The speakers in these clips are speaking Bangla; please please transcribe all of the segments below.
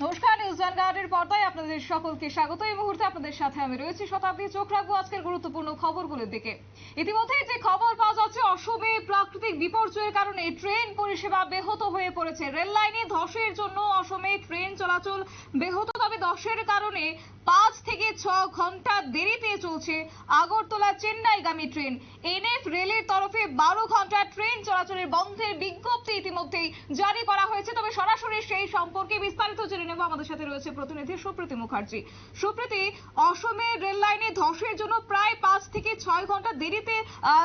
Namaskar নিউজ পর্দায় আপনাদের সকলকে স্বাগত। এই মুহূর্তে আপনাদের সাথে আমি রয়েছি শতাব্দী চোখ রাখব আজকের গুরুত্বপূর্ণ খবরগুলোর দিকে। ইতিমধ্যে যে খবর পাওয়া যাচ্ছে অসমে প্রাকৃতিক বিপর্যয়ের কারণে ট্রেন পরিষেবা ব্যাহত হয়ে পড়েছে। রেল লাইনে ধসের জন্য অসমে ট্রেন চলাচল ব্যাহত, তবে ধসের কারণে পাঁচ থেকে ছ ঘণ্টা দেরিতে চলছে আগরতলা চেন্নাইগামী ট্রেন। এনএফ রেলের তরফে বারো ঘণ্টা ট্রেন চলাচলের বন্ধের বিজ্ঞপ্তি ইতিমধ্যেই জারি করা হয়েছে। তবে সরাসরি সেই সম্পর্কে বিস্তারিত জেনে নেব আমাদের সাথে রয়েছে প্রতিনিধি সুপ্রীতি মুখার্জি। সুপ্রীতি, অসমে রেল লাইনে ধসের জন্য প্রায় পাঁচ থেকে ছয় ঘণ্টা দেরিতে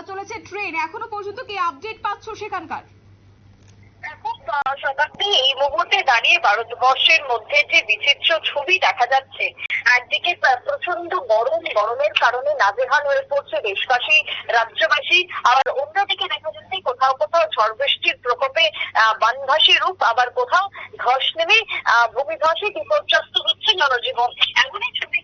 চলেছে ট্রেন। এখনও পর্যন্ত কি আপডেট পাচ্ছ সেখানকার? শতাব্দী এই মুহূর্তে দাঁড়িয়ে ভারতবর্ষের মধ্যে যে বিচিত্র ছবি দেখা যাচ্ছে একদিকে প্রচণ্ড গরম গরমের কারণে নাজেহাল হয়ে পড়ছে দেশবাসী রাজ্যবাসী। আবার অন্যদিকে দেখা যাচ্ছে কোথাও কোথাও ঝড় বৃষ্টির প্রকোপে বানভাসী রূপ আবার কোথাও ধস নেমে ভূমিধসে বিপর্যস্ত হচ্ছে জনজীবন। এমনই ছবি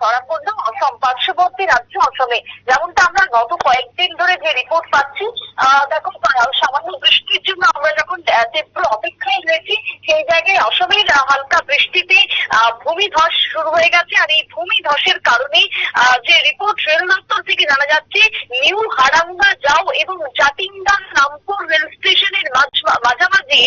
ধরা পড়ল অসম পার্শ্ববর্তী রাজ্য অসমে। যেমনটা আমরা গত কয়েকদিন ধরে যে রিপোর্ট পাচ্ছি আহ, দেখো আহ, সামান্য বৃষ্টির জন্য আমরা যখন আহ, তীব্র অপেক্ষায় রয়েছি সেই জায়গায় অসমের আহ, হালকা বৃষ্টিতে আহ, ভূমিধস শুরু হয়ে গেছে আর এই ভূমি ধসের কারণে যে রিপোর্ট রেল দপ্তর থেকে জানা যাচ্ছে, নিউ হারাঙ্গা যাও এবং জাতিঙ্গা রামপুর রেল স্টেশনের মাঝ- মাঝামাঝি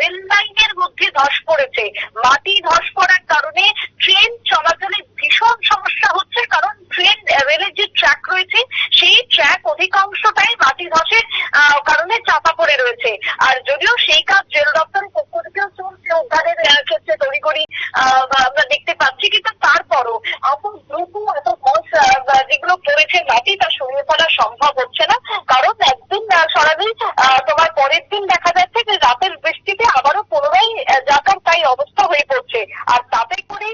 রেল লাইনের মধ্যে ধস পড়েছে। মাটি ধস পড়ার কারণে ট্রেন চলাচলে ভীষণ সমস্যা হচ্ছে কারণ ট্রেন আহ, রেলের যে ট্র্যাক রয়েছে সেই ট্র্যাক অধিকাংশটাই মাটি ধসের আহ, কারণে চাপা পড়ে রয়েছে আর যদিও সেই কাজ রেল দপ্তরের পক্ষ থেকেও চলছে উদ্ধারের আহ, ক্ষেত্রে তড়িঘড়ি আহ, বা আমরা দেখতে পাচ্ছি কিন্তু তারপরও এত দ্রুত এত ধস আহ, বা যেগুলো পড়েছে মাটি তা সরিয়ে ফেলা সম্ভব হচ্ছে না কারণ একদিন আহ, সরাসরি আহ, তোমার পরের দিন দেখা যাচ্ছে যে রাতের বৃষ্টিতে আবারও পুনরায় আহ, যাকার তাই অবস্থা হয়ে পড়ছে আর তাতে করে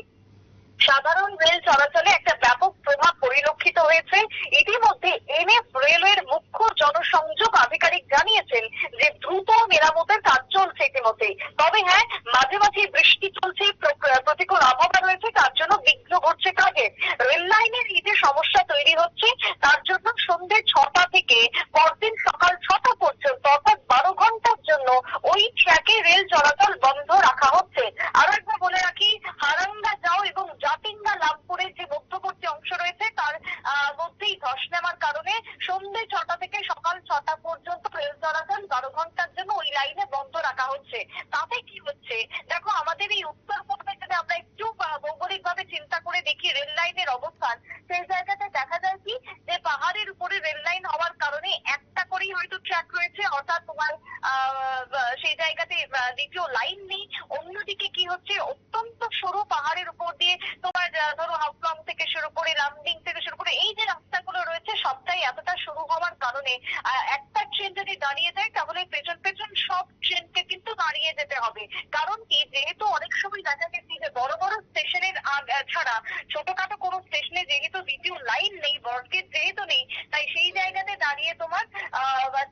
সাধারণ রেল চলাচলে একটা ব্যাপক প্রভাব পরিলক্ষিত হয়েছে। ইতিমধ্যে এনএফ রেলওয়ের মুখ্য জনসংযোগ আধিকারিক জানিয়েছেন যে দ্রুত মেরামতের কাজ চলছে ইতিমধ্যে। তবে হ্যাঁ মাঝে মাঝে বৃষ্টি চলছে প্রতিকূল আবহাওয়া রয়েছে, তার জন্য বিঘ্ন ঘটছে কাজে রেল লাইনের এই যে সমস্যা তৈরি হচ্ছে, তার জন্য সন্ধ্যে ছটা থেকে পরদিন সকাল ছটা পর্যন্ত, অর্থাৎ বারো ঘণ্টার জন্য ওই ট্র্যাকে রেল চলাচল বন্ধ রাখা হচ্ছে আরও একবার বলে রাখি হারাঙ্গা যাও এবং জাতিঙ্গা লাভপুরের যে মধ্যবর্তী অংশ রয়েছে তার আহ, মধ্যেই ধস নেওয়ার কারণে সন্ধ্যে ছটা থেকে সকাল ছটা পর্যন্ত রেল চলাচল বারো ঘণ্টার জন্য ওই লাইনে বন্ধ রাখা হচ্ছে তাতে কি হচ্ছে দেখো আমাদের এই উত্তর পূর্বে যদি আমরা একটু ভৌগোলিক ভাবে চিন্তা করে দেখি রেল লাইনের অবস্থান সেই জায়গাতে দেখা যায় কি যে পাহাড়ের উপরে রেল লাইন হওয়ার কারণে একটা করেই হয়তো ট্র্যাক রয়েছে অর্থাৎ তোমার আহ, সেই জায়গাতে আহ, দ্বিতীয় লাইন নেই অন্যদিকে কি হচ্ছে অত্যন্ত সরু পাহাড়ের উপর দিয়ে তোমার আহ, ধরো হাফলং থেকে শুরু করে লামডিং থেকে শুরু করে এই যে রাস্তাগুলো রয়েছে সবটাই এতটা শুরু হওয়ার কারণে আহ, একটা ট্রেন যদি দাঁড়িয়ে যায় তাহলে পেছন পেছন সব ট্রেনকে কিন্তু দাঁড়িয়ে যেতে হবে কারণ কি যেহেতু অনেক সময় দেখা গেছে যে বড় বড় স্টেশনের ছাড়া ছোটখাটো কোনো স্টেশনে যেহেতু দ্বিতীয় লাইন নেই বর্গের যেহেতু নেই, তাই সেই জায়গাতে দাঁড়িয়ে তোমার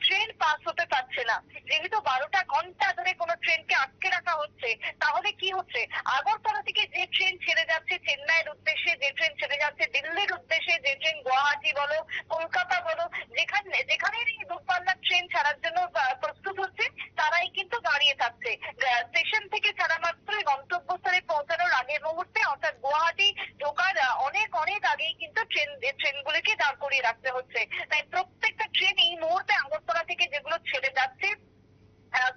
ট্রেন পাস হতে পারছে না যেহেতু বারোটা ঘণ্টা ধরে কোনো ট্রেনকে আটকে রাখা হচ্ছে তাহলে কি হচ্ছে আগরতলা থেকে যে ট্রেন ছেড়ে যাচ্ছে চেন্নাইয়ের উদ্দেশ্যে যে ট্রেন ছেড়ে যাচ্ছে দিল্লির উদ্দেশ্যে যে ট্রেন গুয়াহাটি বলো কলকাতা বলো যেখানে যেখানেই দূরপাল্লার ট্রেন ছাড়ার জন্য আহ, প্রস্তুত হচ্ছে তারাই কিন্তু দাঁড়িয়ে থাকছে আহ, স্টেশন থেকে ছাড়া মাত্রই গন্তব্যস্থলে পৌঁছানোর আগের মুহূর্তে অর্থাৎ গুয়াহাটি ঢোকার আহ, অনেক অনেক আগেই কিন্তু ট্রেন ট্রেনগুলিকে দাঁড় করিয়ে রাখতে হচ্ছে। তাই প্রত্যেকটা ট্রেন এই মুহূর্তে আগরতলা থেকে যেগুলো ছেড়ে যাচ্ছে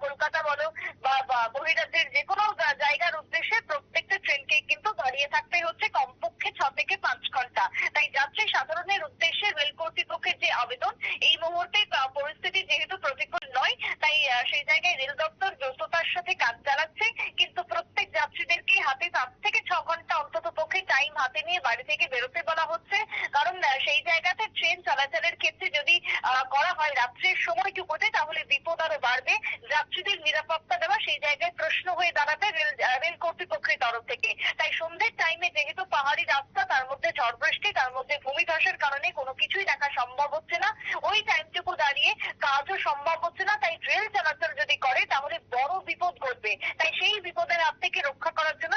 কলকাতা বলো বা বহিরাজ্যের যে কোনো জায়গার উদ্দেশ্যে প্রত্যেকটা ট্রেনকে কিন্তু দাঁড়িয়ে থাকতে হচ্ছে কমপক্ষে ছ থেকে পাঁচ ঘণ্টা। তাই যাত্রী সাধারণের উদ্দেশ্যে রেল কর্তৃপক্ষের যে আবেদন, এই মুহূর্তে পরিস্থিতি যেহেতু প্রতিকূল নয়, তাই সেই জায়গায় রেল দপ্তর দ্রুততার সাথে কাজ চালাচ্ছে কিন্তু প্রত্যেক যাত্রীদেরকে হাতে পাঁচ থেকে ছ ঘণ্টা অন্তত পক্ষে টাইম হাতে নিয়ে বাড়ি থেকে বেরোতে বলা হচ্ছে কারণ আহ, সেই জায়গাতে ট্রেন চলাচলের ক্ষেত্রে যদি আহ, করা হয় রাত্রের সময়টুকুতে তাহলে বিপদ আরও বাড়বে যাত্রীদের নিরাপত্তা দেওয়া সেই জায়গায় প্রশ্ন হয়ে দাঁড়াবে রেল আহ, রেল কর্তৃপক্ষের তরফ থেকে তাই সন্ধ্যের টাইমে যেহেতু পাহাড়ি রাস্তা তার মধ্যে ঝড় বৃষ্টি তার মধ্যে ভূমিধসের কারণে কোনো কিছুই দেখা সম্ভব হচ্ছে না। ওই টাইমটুকু দাঁড়িয়ে কাজও সম্ভব হচ্ছে না, তাই রেল চলাচল যদি করে, তাহলে বড় বিপদ ঘটবে। তাই সেই বিপদের হাত থেকে রক্ষা করার জন্য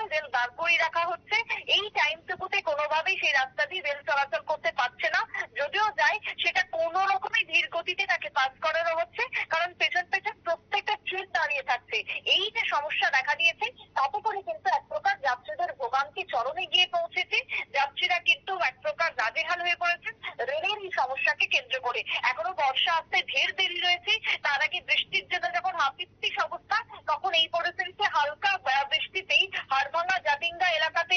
বর্ষা আসতে ঢের দেরি রয়েছে, তার আগে বৃষ্টির জন্য যখন হাপিত্তিক অবস্থা, তখন এই পরিস্থিতিতে হালকা বৃষ্টিতেই হারভাঙ্গা জাতিঙ্গা এলাকাতে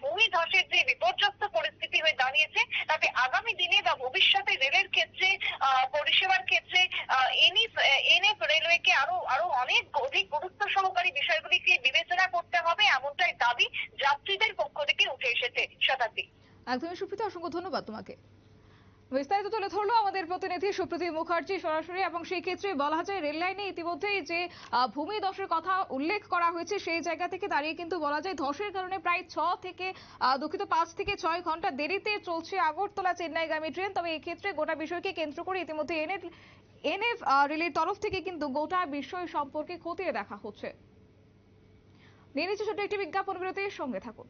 ভূমি ধসের যে বিপর্যস্ত পরিস্থিতি হয়ে দাঁড়িয়েছে, তাতে আগামী দিনে বা ভবিষ্যতে রেলের ক্ষেত্রে পরিষেবার ক্ষেত্রে এনএফ রেলওয়েকে আরও আরও অনেক অধিক গুরুত্ব সহকারী বিষয়গুলিকে বিবেচনা করতে হবে, এমনটাই দাবি যাত্রীদের পক্ষ থেকে উঠে এসেছে শতাব্দী। একদমই সুপ্রীতা, অসংখ্য ধন্যবাদ তোমাকে। বিস্তারিত তুলে ধরলো আমাদের প্রতিনিধি সুপ্রীতি মুখার্জি সরাসরি, এবং সেই ক্ষেত্রে বলা যায় রেল লাইনে ইতিমধ্যেই যে ভূমি ধসের কথা উল্লেখ করা হয়েছে, সেই জায়গা থেকে দাঁড়িয়ে কিন্তু বলা যায় ধসের কারণে প্রায় ছ থেকে দুঃখিত পাঁচ থেকে ছয় ঘণ্টা দেরিতে চলছে আগরতলা চেন্নাইগামী ট্রেন। তবে এই ক্ষেত্রে গোটা বিষয়কে কেন্দ্র করে ইতিমধ্যে এনে এনএফ রেলের তরফ থেকে কিন্তু গোটা বিষয় সম্পর্কে খতিয়ে দেখা হচ্ছে। নিয়ে নিচ্ছে ছোট্ট একটি বিজ্ঞাপন বিরতির সঙ্গে থাকুন।